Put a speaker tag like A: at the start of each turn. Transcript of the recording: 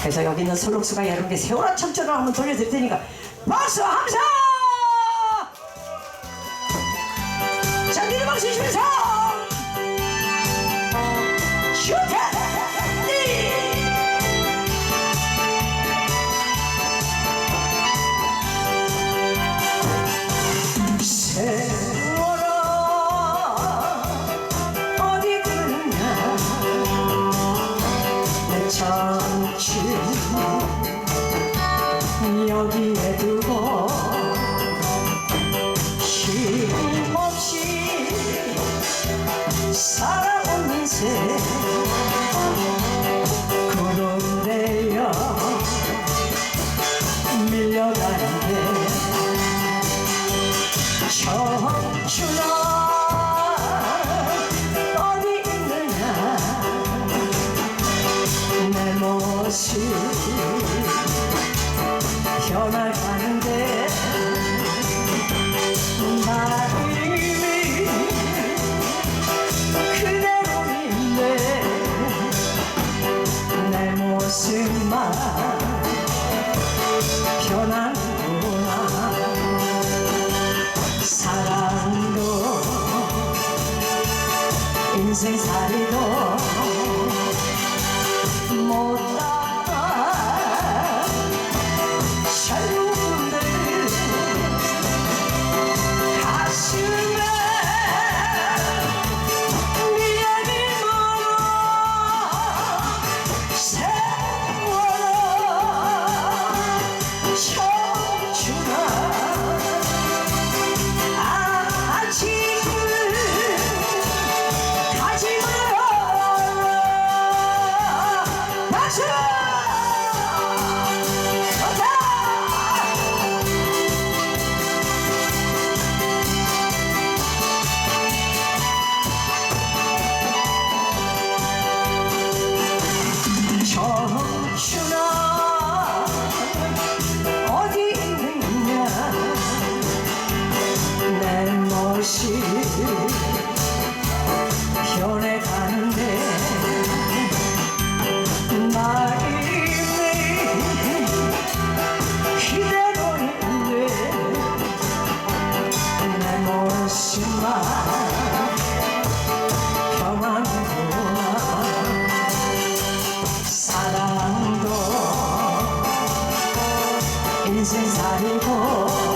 A: 그래서 여기 있는 설록수가 여러분께 세월아 참전을 한번 돌려드릴 테니까 박수 함성! 자, 미리막 주시면서 청춘 여기에 두고 모습 변해가는데 마음이 그대로인데 내 모습만 변하는구나. 사랑도 인생살이도 박 인생 살고